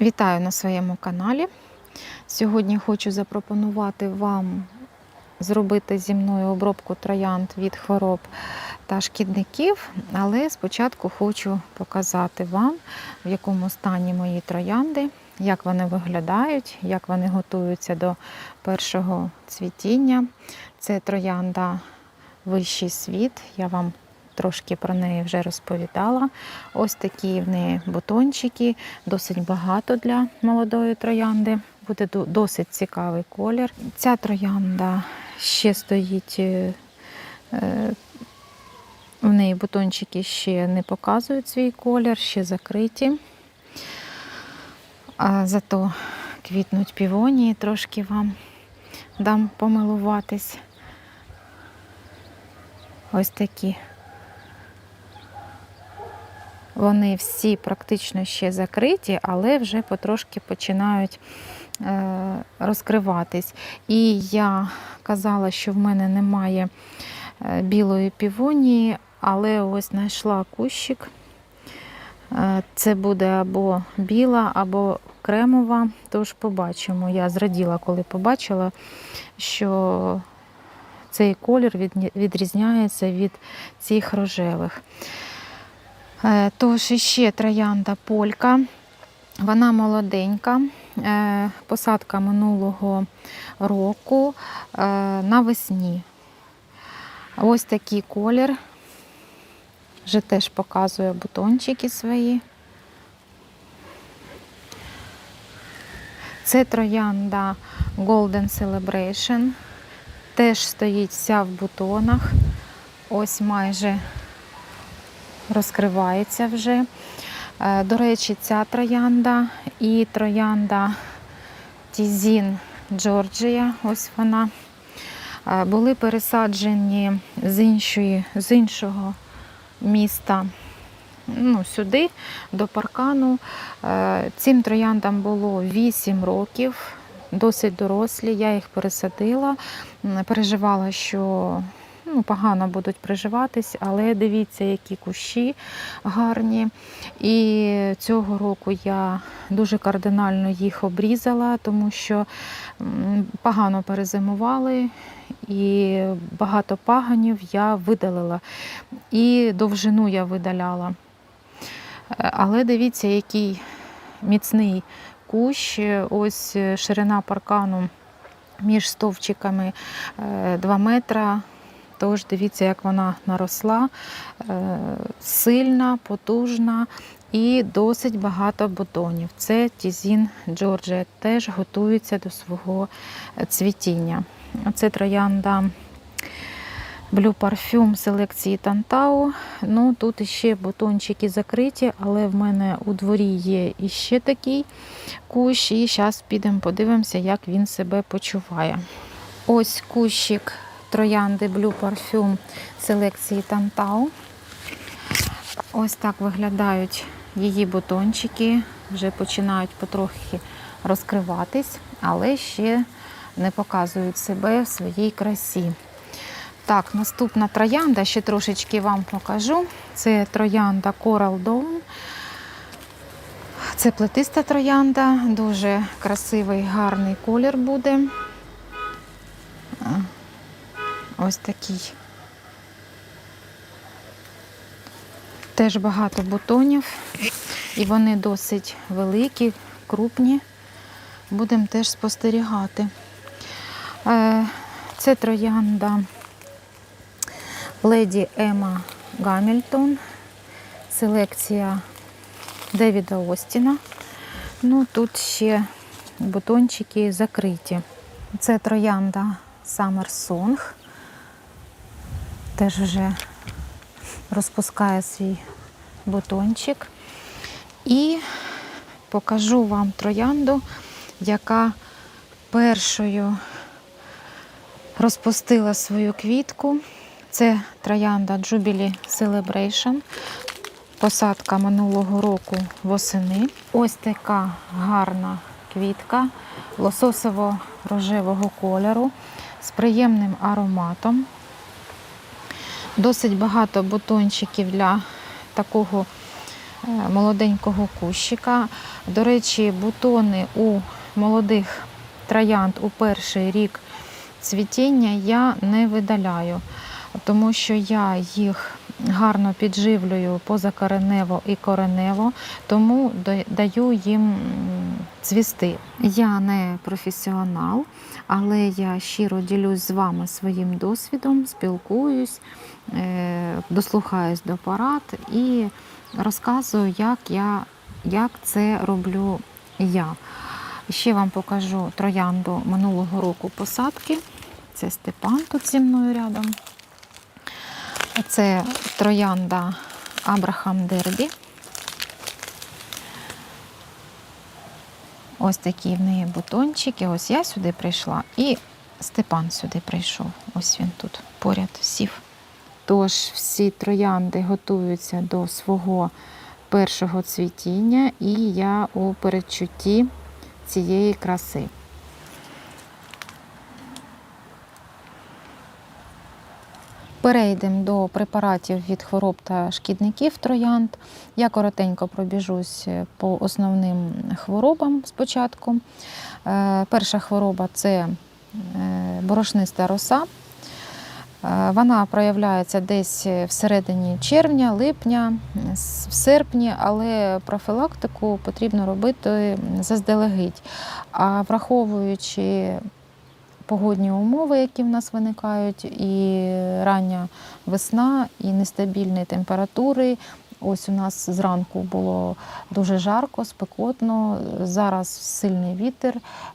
Вітаю на своєму каналі. Сьогодні хочу запропонувати вам зробити зі мною обробку троянд від хвороб та шкідників, але спочатку хочу показати вам, в якому стані мої троянди, як вони виглядають, як вони готуються до першого цвітіння. Це троянда Вищий світ. Я вам трошки про неї вже розповідала. Ось такі в неї бутончики, досить багато для молодої троянди. Буде досить цікавий колір. Ця троянда ще стоїть. е, е, В неї бутончики ще не показують свій колір, ще закриті. А зато квітнуть півонії, трошки вам дам помилуватись. Ось такі. Вони всі практично ще закриті, але вже потрошки починають е, розкриватись. І я казала, що в мене немає е, білої півонії, але ось знайшла кущик. Е, Це буде або біла, або кремова. Тож побачимо. Я зраділа, коли побачила, що цей колір відрізняється від цих рожевих. Е, Тож іще троянда полька. Вона молоденька. Е, Посадка минулого року е, навесні. Ось такий колір. Вже теж показує бутончики свої. Це троянда Golden Celebration. Теж стоїть вся в бутонах. Ось майже розкривається вже. Е, До речі, ця троянда і троянда Тізін Джорджія, ось вона, е, були пересаджені з, іншої, з іншого міста ну, сюди, до паркану. Е, Цим трояндам було 8 років, досить дорослі. Я їх пересадила, переживала, що ну, погано будуть приживатись, але дивіться, які кущі гарні. І цього року я дуже кардинально їх обрізала, тому що погано перезимували. І багато паганів я видалила. І довжину я видаляла. Е, Але дивіться, який міцний кущ. Ось е, ширина паркану між стовпчиками 2 метра. Тож дивіться, як вона наросла, Е, сильна, потужна і досить багато бутонів. Це Тізін Джорджія теж готується до свого е, цвітіння. Це троянда Blue Parfum селекції Тантау. Ну, тут іще бутончики закриті, але в мене у дворі є іще такий кущ. І зараз підемо подивимося, як він себе почуває. Ось кущик троянди Blue Parfum селекції Тантау. Ось так виглядають її бутончики. Вже починають потрохи розкриватись, але ще не показують себе в своїй красі. Так, наступна троянда, ще трошечки вам покажу. Це троянда Coral Dawn. Це плетиста троянда, дуже красивий, гарний колір буде. Ось такий. Теж багато бутонів, і вони досить великі, крупні. Будемо теж спостерігати. Е, Це троянда леді Ема Гамільтон, селекція Девіда Остіна. Ну, тут ще бутончики закриті. Це троянда Summer Song. Теж вже розпускає свій бутончик. І покажу вам троянду, яка першою розпустила свою квітку. Це троянда Jubilee Celebration. Посадка минулого року восени. Ось така гарна квітка лососово-рожевого кольору з приємним ароматом. Досить багато бутончиків для такого е, молоденького кущика. До речі, бутони у молодих троянд у перший рік цвітіння я не видаляю, тому що я їх гарно підживлюю позакоренево і коренево, тому даю їм цвісти. Я не професіонал, але я щиро ділюсь з вами своїм досвідом, спілкуюсь, е, дослухаюсь до порад і розказую, як, я, як це роблю я. Ще вам покажу троянду минулого року посадки. Це Степан тут зі мною рядом. Це троянда Абрахам Дербі. Ось такі в неї бутончики. Ось я сюди прийшла, і Степан сюди прийшов. Ось він тут поряд сів. Тож всі троянди готуються до свого першого цвітіння, і я у передчутті цієї краси. Перейдемо до препаратів від хвороб та шкідників троянд. Я коротенько пробіжусь по основним хворобам спочатку. Е, Перша хвороба це е, борошниста роса. Е, Вона проявляється десь всередині червня, липня, в серпні, але профілактику потрібно робити заздалегідь. А враховуючи погодні умови, які в нас виникають, і рання весна, і нестабільні температури. Ось у нас зранку було дуже жарко, спекотно. Зараз сильний вітер,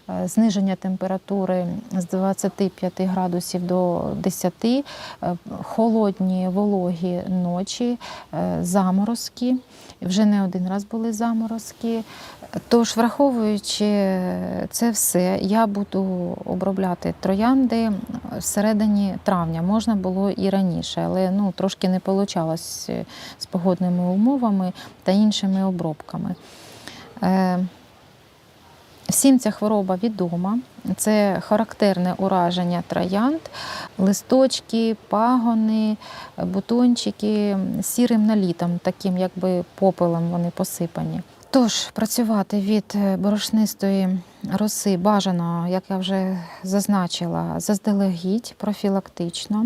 е, зниження температури з 25 градусів до 10, е, холодні вологі ночі, е, заморозки. Вже не один раз були заморозки. Тож, враховуючи це все, я буду обробляти троянди всередині травня. Можна було і раніше, але ну, трошки не вийшло з погодними умовами та іншими обробками. Е, Всім ця хвороба відома. Це характерне ураження троянд, листочки, пагони, бутончики сірим налітом, таким якби попелом вони посипані. Тож працювати від борошнистої роси бажано, як я вже зазначила, заздалегідь профілактично,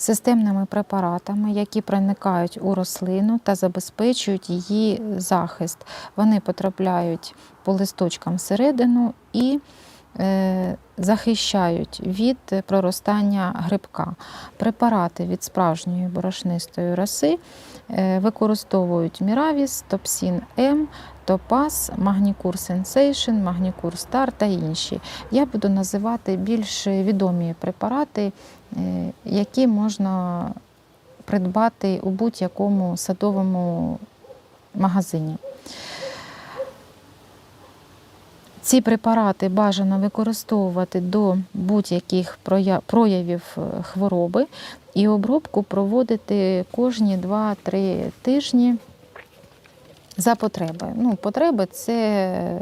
системними препаратами, які проникають у рослину та забезпечують її захист. Вони потрапляють по листочкам всередину і захищають від проростання грибка. Препарати від справжньої борошнистої роси е, використовують Міравіс, Топсін М, Топаз, Магнікур Сенсейшн, Магнікур Стар та інші. Я буду називати більш відомі препарати, е, які можна придбати у будь-якому садовому магазині. Ці препарати бажано використовувати до будь-яких проявів е, хвороби і обробку проводити кожні 2-3 тижні за потреби. Ну, потреби це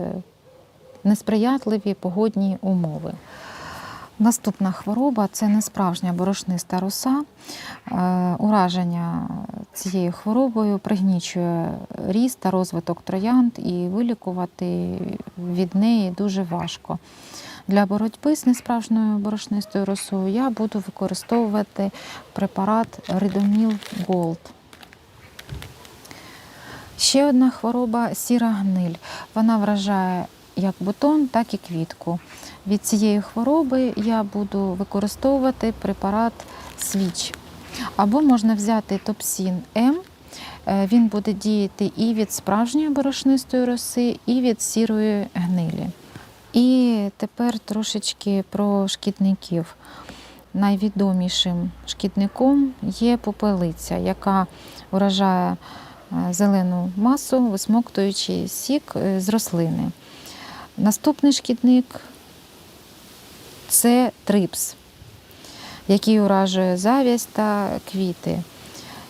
несприятливі погодні умови. Наступна хвороба це несправжня борошниста роса. Е, Ураження цією хворобою пригнічує ріст та розвиток троянд і вилікувати від неї дуже важко. Для боротьби з несправжньою борошнистою росою я буду використовувати препарат Ридоміл Голд. Ще одна хвороба сіра гниль. Вона вражає як бутон, так і квітку. Від цієї хвороби я буду використовувати препарат свіч. Або можна взяти топсін М. Е, Він буде діяти і від справжньої борошнистої роси, і від сірої гнилі. І тепер трошечки про шкідників. Найвідомішим шкідником є попелиця, яка вражає е, зелену масу, висмоктуючи сік е, з рослини. Наступний це трипс, який уражує завість та квіти.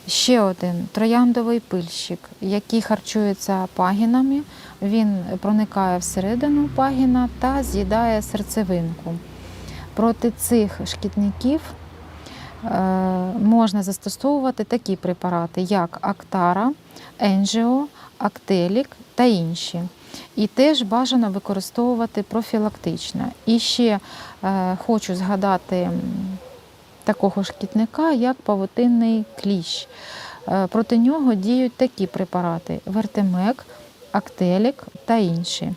Ще один трояндовий пильщик, який харчується пагінами. Він проникає всередину пагіна та з'їдає серцевинку. Проти цих шкідників можна застосовувати такі препарати, як Актара, Енжіо, Актелік та інші. І теж бажано використовувати профілактично. І ще е, хочу згадати такого шкідника, як павутинний кліщ. Е, проти нього діють такі препарати: Вертемек, Актелік та інші.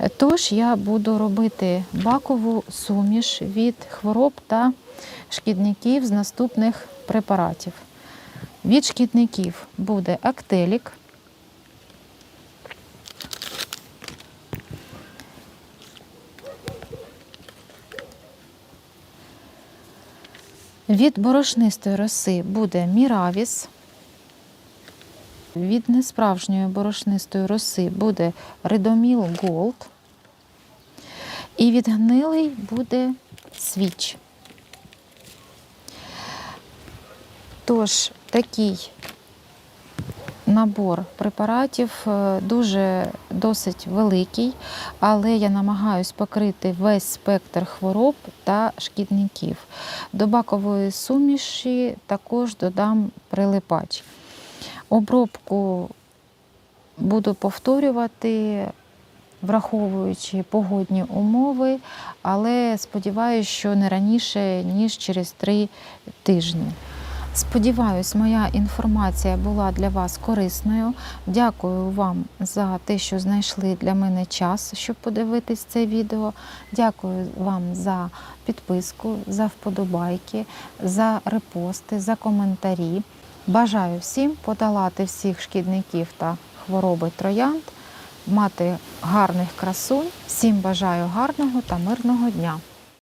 Е, Тож я буду робити бакову суміш від хвороб та шкідників з наступних препаратів. Від шкідників буде Актелік, Від борошнистої роси буде Міравіс. Від несправжньої борошнистої роси буде Редоміл Голд. І від гнилий буде свіч. Тож такий набор препаратів е, дуже досить великий, але я намагаюсь покрити весь спектр хвороб та шкідників. До бакової суміші також додам прилипач. Обробку буду повторювати, враховуючи погодні умови, але сподіваюся, що не раніше, ніж через три тижні. Сподіваюсь, моя інформація була для вас корисною. Дякую вам за те, що знайшли для мене час, щоб подивитись це відео. Дякую вам за підписку, за вподобайки, за репости, за коментарі. Бажаю всім подолати всіх шкідників та хвороби троянд, мати гарних красунь. Всім бажаю гарного та мирного дня!